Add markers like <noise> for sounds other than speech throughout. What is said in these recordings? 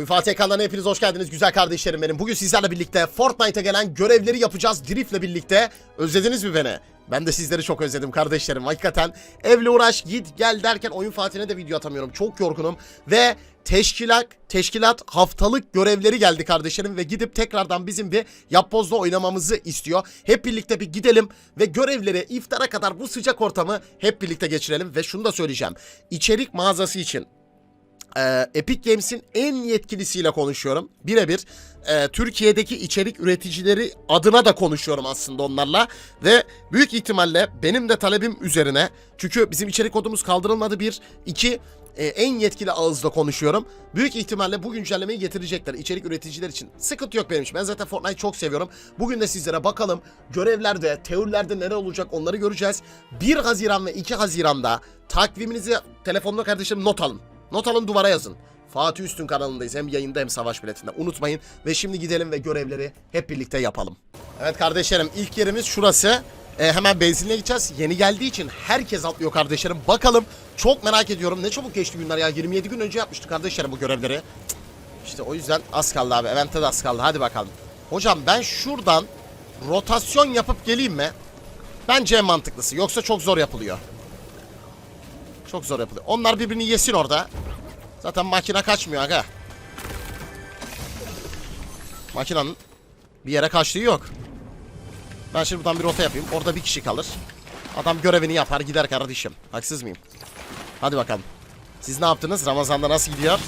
Oyun Fatih ekranlarına hepiniz hoş geldiniz güzel kardeşlerim benim. Bugün sizlerle birlikte Fortnite'a gelen görevleri yapacağız Drift'le birlikte. Özlediniz mi beni? Ben de sizleri çok özledim kardeşlerim. Hakikaten evle uğraş git gel derken Oyun Fatih'ine de video atamıyorum. Çok yorgunum ve teşkilat teşkilat haftalık görevleri geldi kardeşlerim ve gidip tekrardan bizim bir yapbozda oynamamızı istiyor. Hep birlikte bir gidelim ve görevleri iftara kadar bu sıcak ortamı hep birlikte geçirelim ve şunu da söyleyeceğim. İçerik mağazası için ee, Epic Games'in en yetkilisiyle konuşuyorum. Birebir e, Türkiye'deki içerik üreticileri adına da konuşuyorum aslında onlarla. Ve büyük ihtimalle benim de talebim üzerine. Çünkü bizim içerik kodumuz kaldırılmadı bir. iki e, en yetkili ağızda konuşuyorum. Büyük ihtimalle bu güncellemeyi getirecekler içerik üreticiler için. Sıkıntı yok benim için. Ben zaten Fortnite çok seviyorum. Bugün de sizlere bakalım görevlerde, teorilerde neler olacak onları göreceğiz. 1 Haziran ve 2 Haziran'da takviminizi telefonda kardeşim not alın. Not alın duvara yazın. Fatih Üstün kanalındayız. Hem yayında hem savaş biletinde. Unutmayın. Ve şimdi gidelim ve görevleri hep birlikte yapalım. Evet kardeşlerim ilk yerimiz şurası. Ee, hemen benzinliğe gideceğiz. Yeni geldiği için herkes atlıyor kardeşlerim. Bakalım çok merak ediyorum. Ne çabuk geçti günler ya. 27 gün önce yapmıştık kardeşlerim bu görevleri. Cık. İşte o yüzden az kaldı abi. Event'te de az kaldı. Hadi bakalım. Hocam ben şuradan rotasyon yapıp geleyim mi? Bence en mantıklısı. Yoksa çok zor yapılıyor. Çok zor yapılıyor. Onlar birbirini yesin orada. Zaten makine kaçmıyor aga. Makinenin bir yere kaçtığı yok. Ben şimdi buradan bir rota yapayım. Orada bir kişi kalır. Adam görevini yapar gider kardeşim. Haksız mıyım? Hadi bakalım. Siz ne yaptınız? Ramazan'da nasıl gidiyor?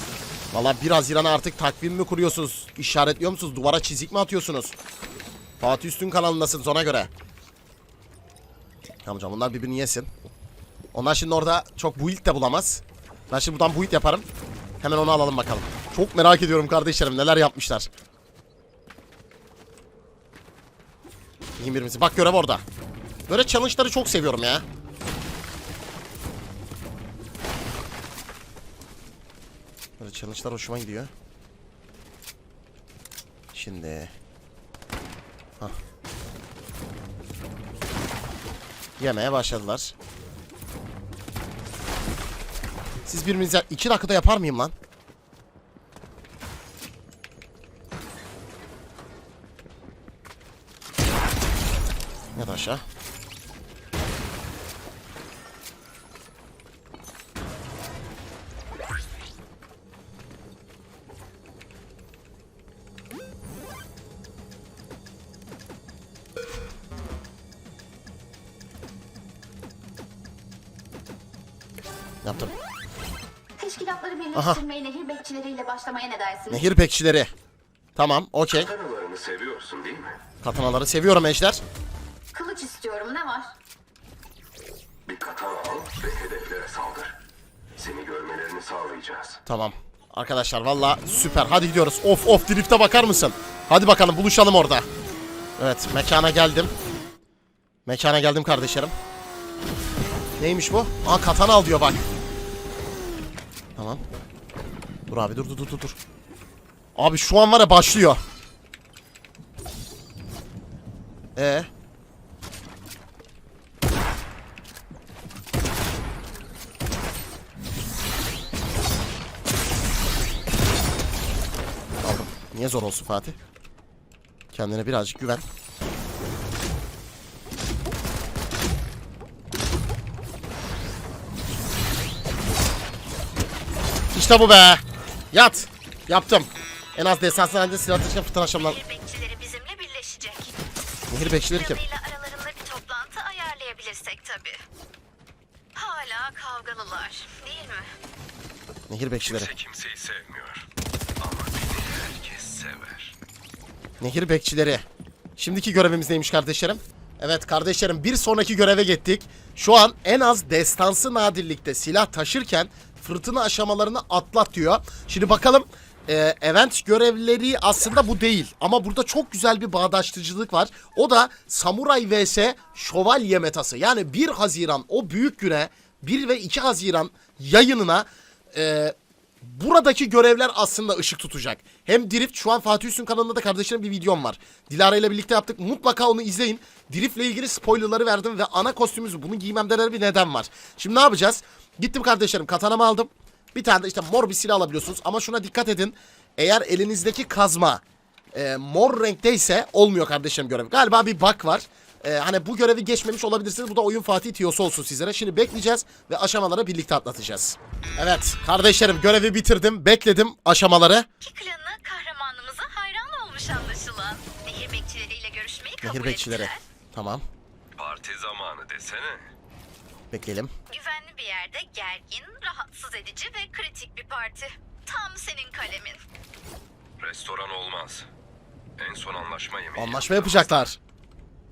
Valla 1 Haziran'a artık takvim mi kuruyorsunuz? İşaretliyor musunuz? Duvara çizik mi atıyorsunuz? Fatih Üstün kanalındasınız ona göre. Canım bunlar birbirini yesin. Onlar şimdi orada çok build de bulamaz. Ben şimdi buradan build yaparım. Hemen onu alalım bakalım. Çok merak ediyorum kardeşlerim neler yapmışlar. 21'imizi. Bak görev orada. Böyle challenge'ları çok seviyorum ya. Böyle challenge'lar hoşuma gidiyor. Şimdi. Hah. Yemeye başladılar. Siz birbirinize iki dakikada yapar mıyım lan? Ya da aşağı. Yaptım. Teşkilatları birleştirmeye nehir bekçileriyle başlamaya ne dersiniz? Nehir bekçileri. Tamam, okey. Kanalarını seviyorsun değil mi? Katanaları seviyorum ejder. Kılıç istiyorum ne var? Bir katana al ve hedeflere saldır. Seni görmelerini sağlayacağız. Tamam. Arkadaşlar valla süper. Hadi gidiyoruz. Of of drift'e bakar mısın? Hadi bakalım buluşalım orada. Evet mekana geldim. Mekana geldim kardeşlerim. Neymiş bu? Aa katana al diyor bak. Tamam. Dur abi dur dur dur dur. Abi şu an var ya başlıyor. Ee. Aldım. Niye zor olsun Fatih? Kendine birazcık güven. İşte bu be. Yat. Yaptım. En az desansın halinde silah taşıyan fırtına akşamlar. Nehir bekçileri bizimle birleşecek. Nehir bekçileri kim? Aralarında bir toplantı ayarlayabilirsek tabii. Hala kavgalılar, değil mi? Nehir bekçileri. Kimse kimseyi sevmiyor. Ama beni herkes sever. Nehir bekçileri. Şimdiki görevimiz neymiş kardeşlerim? Evet kardeşlerim bir sonraki göreve gittik. Şu an en az destansı nadirlikte silah taşırken fırtına aşamalarını atlat diyor. Şimdi bakalım e, event görevleri aslında bu değil. Ama burada çok güzel bir bağdaştırıcılık var. O da Samuray vs Şövalye metası. Yani 1 Haziran o büyük güne 1 ve 2 Haziran yayınına e, buradaki görevler aslında ışık tutacak. Hem Drift şu an Fatih Üstün kanalında da kardeşlerim bir videom var. Dilara ile birlikte yaptık. Mutlaka onu izleyin. Drift ile ilgili spoilerları verdim ve ana kostümümüzü bunu giymemde de bir neden var. Şimdi ne yapacağız? Gittim kardeşlerim katanamı aldım. Bir tane de işte mor bir silah alabiliyorsunuz ama şuna dikkat edin. Eğer elinizdeki kazma e, mor renkteyse olmuyor kardeşim görev. Galiba bir bug var. E, hani bu görevi geçmemiş olabilirsiniz. Bu da oyun Fatih tiyosu olsun sizlere. Şimdi bekleyeceğiz ve aşamaları birlikte atlatacağız. Evet kardeşlerim görevi bitirdim. Bekledim aşamaları. İki klanı kahramanımıza hayran olmuş anlaşılan. Nehir bekçileriyle görüşmeyi kabul Nehir bekçileri. ettiler. Tamam. Parti zamanı desene. Bekleyelim. Güvenli bir yerde gergin, rahatsız edici ve kritik bir parti. Tam senin kalemin. Restoran olmaz. En son anlaşma yemeği. Anlaşma yapacaklar.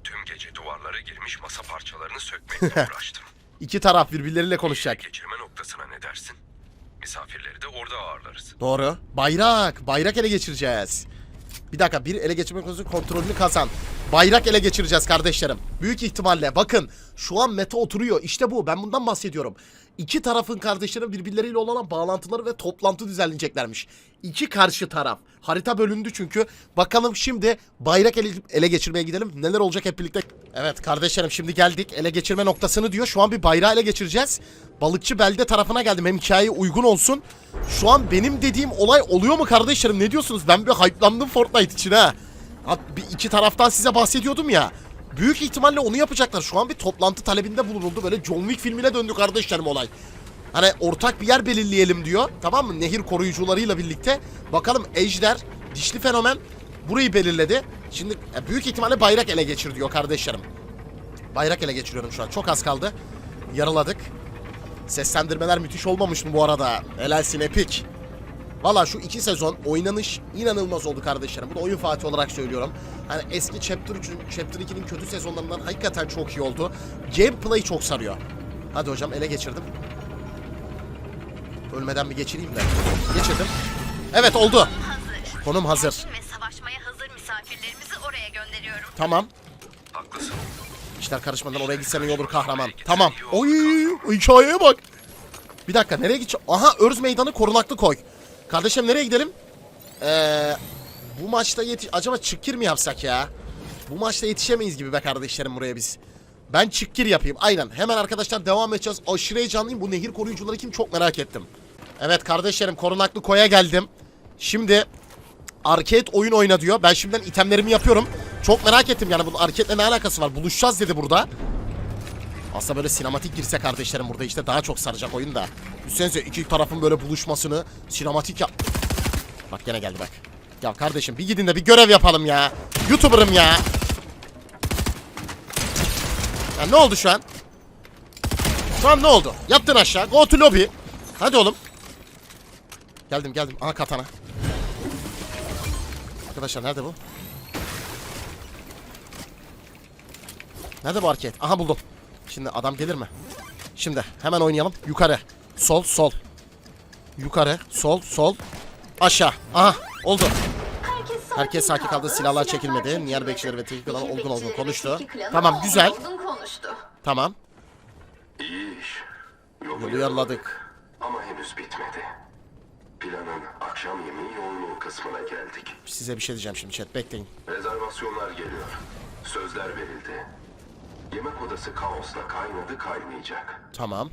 Tüm gece duvarlara girmiş masa parçalarını <laughs> sökmekle uğraştım. İki taraf birbirleriyle konuşacak. Geçirme noktasına ne dersin? Misafirleri de orada ağırlarız. Doğru. Bayrak. Bayrak ele geçireceğiz. Bir dakika bir ele geçirme konusu kontrolünü kazan. Bayrak ele geçireceğiz kardeşlerim. Büyük ihtimalle bakın şu an meta oturuyor. İşte bu ben bundan bahsediyorum. İki tarafın kardeşlerin birbirleriyle olan bağlantıları ve toplantı düzenleyeceklermiş. İki karşı taraf. Harita bölündü çünkü. Bakalım şimdi bayrak ele, ele geçirmeye gidelim. Neler olacak hep birlikte. Evet kardeşlerim şimdi geldik. Ele geçirme noktasını diyor. Şu an bir bayrağı ele geçireceğiz. Balıkçı belde tarafına geldim. Hem hikayeye uygun olsun. Şu an benim dediğim olay oluyor mu kardeşlerim? Ne diyorsunuz? Ben bir hype'landım Fortnite için ha. Hat iki taraftan size bahsediyordum ya. Büyük ihtimalle onu yapacaklar. Şu an bir toplantı talebinde bulunuldu. Böyle John Wick filmine döndü kardeşlerim olay. Hani ortak bir yer belirleyelim diyor. Tamam mı? Nehir koruyucularıyla birlikte. Bakalım Ejder, dişli fenomen burayı belirledi. Şimdi e, büyük ihtimalle bayrak ele geçir diyor kardeşlerim. Bayrak ele geçiriyorum şu an. Çok az kaldı. Yarıladık. Seslendirmeler müthiş olmamış mı bu arada? Helalsin Epic. Valla şu iki sezon oynanış inanılmaz oldu kardeşlerim. Bu da oyun Fatih olarak söylüyorum. Hani eski Chapter 3'ün, Chapter 2'nin kötü sezonlarından hakikaten çok iyi oldu. Gameplay çok sarıyor. Hadi hocam ele geçirdim. Ölmeden bir geçireyim de. Geçirdim. Evet oldu. Hazır. Konum hazır. Ve savaşmaya hazır misafirlerimizi oraya gönderiyorum. Tamam. Haklısın. İşler karışmadan oraya gitsen iyi olur kahraman. Tamam. Oy hikayeye bak. Bir dakika nereye gideceğim? Aha Örz Meydanı korunaklı koy. Kardeşim nereye gidelim? Ee, bu maçta yetiş... Acaba çıkkir mi yapsak ya? Bu maçta yetişemeyiz gibi be kardeşlerim buraya biz. Ben çıkkir yapayım. Aynen. Hemen arkadaşlar devam edeceğiz. Aşırı heyecanlıyım. Bu nehir koruyucuları kim çok merak ettim. Evet kardeşlerim korunaklı koya geldim. Şimdi arcade oyun oyna diyor. Ben şimdiden itemlerimi yapıyorum. Çok merak ettim yani bunun arcade'le ne alakası var? Buluşacağız dedi burada. Aslında böyle sinematik girse kardeşlerim burada işte daha çok saracak oyun da. Düşünsenize iki tarafın böyle buluşmasını sinematik yap... Bak gene geldi bak. Ya kardeşim bir gidin de bir görev yapalım ya. YouTuber'ım ya. Ya ne oldu şu an? An ne oldu? Yattın aşağı. Go to lobby. Hadi oğlum. Geldim geldim. Aha katana. Arkadaşlar nerede bu? Nerede bu arcade? Aha buldum. Şimdi adam gelir mi? Şimdi hemen oynayalım. Yukarı. Sol sol. Yukarı. Sol sol. Aşağı. Aha oldu. Herkes sakin, Herkes sakin kaldı, silahlar çekilmedi. Niyer bekçileri ve teknik olan olgun olgun konuştu. Tamam, güzel. Tamam. İyi iş. Yolu yarladık. Ama henüz bitmedi. Planın akşam yemeği yoğunluğu kısmına geldik. Size bir şey diyeceğim şimdi chat. Bekleyin. Rezervasyonlar geliyor. Sözler verildi. Yemek odası kaosla kaynadı kaynayacak. Tamam.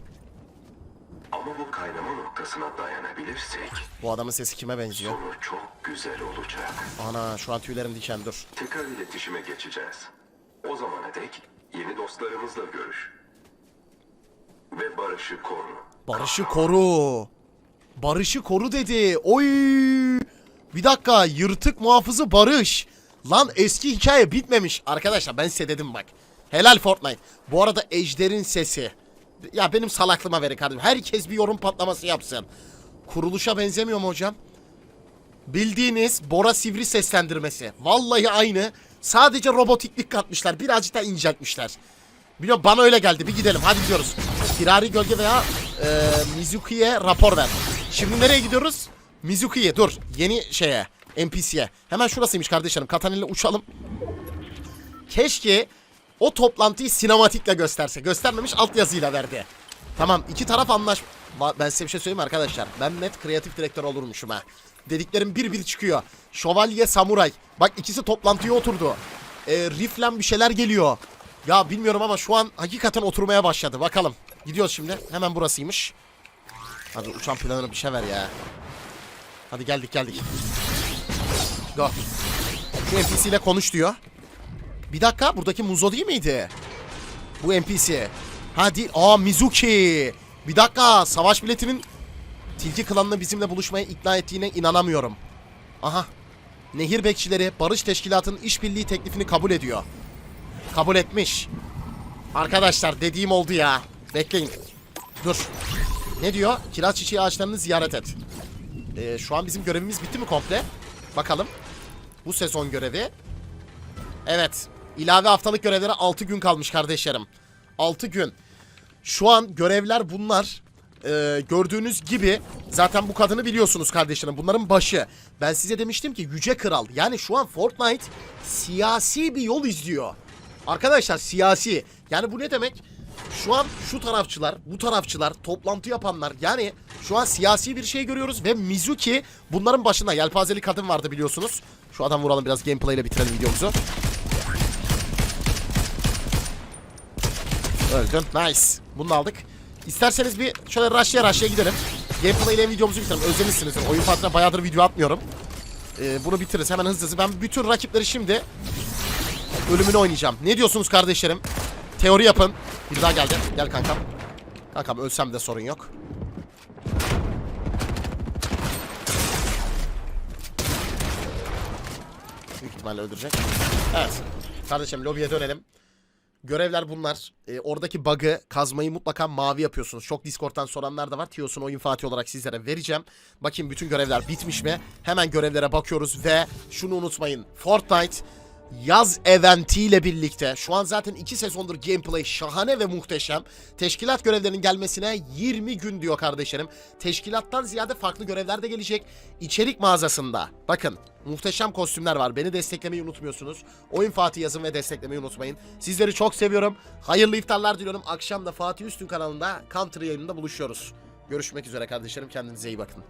Ama bu kaynama noktasına dayanabilirsek Bu adamın sesi kime benziyor? sonu çok güzel olacak. Ana şu an tüylerim diken dur. Tekrar iletişime geçeceğiz. O zamana dek yeni dostlarımızla görüş. Ve barışı koru. Barış'ı koru. Barış'ı koru dedi. Oy. Bir dakika yırtık muhafızı Barış. Lan eski hikaye bitmemiş. Arkadaşlar ben size dedim bak. Helal Fortnite. Bu arada Ejder'in sesi. Ya benim salaklığıma verin kardeşim. Herkes bir yorum patlaması yapsın. Kuruluşa benzemiyor mu hocam? Bildiğiniz Bora Sivri seslendirmesi. Vallahi aynı. Sadece robotiklik katmışlar. Birazcık da inceltmişler. Biliyorum bana öyle geldi. Bir gidelim. Hadi gidiyoruz. Firari Gölge veya e, Mizuki'ye rapor ver. Şimdi nereye gidiyoruz? Mizuki'ye dur. Yeni şeye. NPC'ye. Hemen şurasıymış kardeşlerim. Katana ile uçalım. Keşke o toplantıyı sinematikle gösterse. Göstermemiş altyazıyla verdi. Tamam iki taraf anlaş... Ben size bir şey söyleyeyim arkadaşlar? Ben net kreatif direktör olurmuşum ha. Dediklerim bir bir çıkıyor. Şövalye, samuray. Bak ikisi toplantıya oturdu. Ee, riflen bir şeyler geliyor. Ya bilmiyorum ama şu an hakikaten oturmaya başladı. Bakalım. Gidiyoruz şimdi. Hemen burasıymış. Hadi uçan planını bir şey ver ya. Hadi geldik geldik. Go. Şu NPC ile konuş diyor. Bir dakika buradaki Muzo değil miydi? Bu NPC. Ha değil. Aa Mizuki. Bir dakika savaş biletinin Tilki klanını bizimle buluşmaya ikna ettiğine inanamıyorum. Aha. Nehir bekçileri Barış Teşkilatı'nın işbirliği teklifini kabul ediyor. Kabul etmiş. Arkadaşlar dediğim oldu ya. Bekleyin. Dur. Ne diyor? Kiraz çiçeği ağaçlarını ziyaret et. Ee, şu an bizim görevimiz bitti mi komple? Bakalım. Bu sezon görevi. Evet. İlave haftalık görevlere 6 gün kalmış kardeşlerim. 6 gün. Şu an görevler bunlar. Ee, gördüğünüz gibi zaten bu kadını biliyorsunuz kardeşlerim. Bunların başı. Ben size demiştim ki Yüce Kral. Yani şu an Fortnite siyasi bir yol izliyor. Arkadaşlar siyasi. Yani bu ne demek? Şu an şu tarafçılar, bu tarafçılar, toplantı yapanlar yani şu an siyasi bir şey görüyoruz ve Mizuki bunların başında yelpazeli kadın vardı biliyorsunuz. Şu adam vuralım biraz gameplay ile bitirelim videomuzu. Öldün. Nice. Bunu aldık. İsterseniz bir şöyle rush'ya rush'ya gidelim. Gameplay ile videomuzu bitirelim. Özlemişsinizdir. Oyun partine bayağıdır video atmıyorum. Ee, bunu bitiririz hemen hızlı hızlı. Ben bütün rakipleri şimdi ölümünü oynayacağım. Ne diyorsunuz kardeşlerim? Teori yapın. Bir daha geldi. Gel kankam. Kankam ölsem de sorun yok. Büyük ihtimalle öldürecek. Evet. Kardeşim lobiye dönelim. Görevler bunlar. Ee, oradaki bug'ı kazmayı mutlaka mavi yapıyorsunuz. Çok Discord'dan soranlar da var. Tiyosun oyun Fatih olarak sizlere vereceğim. Bakayım bütün görevler bitmiş mi? Hemen görevlere bakıyoruz ve şunu unutmayın. Fortnite yaz eventiyle birlikte şu an zaten 2 sezondur gameplay şahane ve muhteşem. Teşkilat görevlerinin gelmesine 20 gün diyor kardeşlerim. Teşkilattan ziyade farklı görevler de gelecek. İçerik mağazasında bakın muhteşem kostümler var. Beni desteklemeyi unutmuyorsunuz. Oyun Fatih yazın ve desteklemeyi unutmayın. Sizleri çok seviyorum. Hayırlı iftarlar diliyorum. Akşam da Fatih Üstün kanalında Country yayınında buluşuyoruz. Görüşmek üzere kardeşlerim. Kendinize iyi bakın.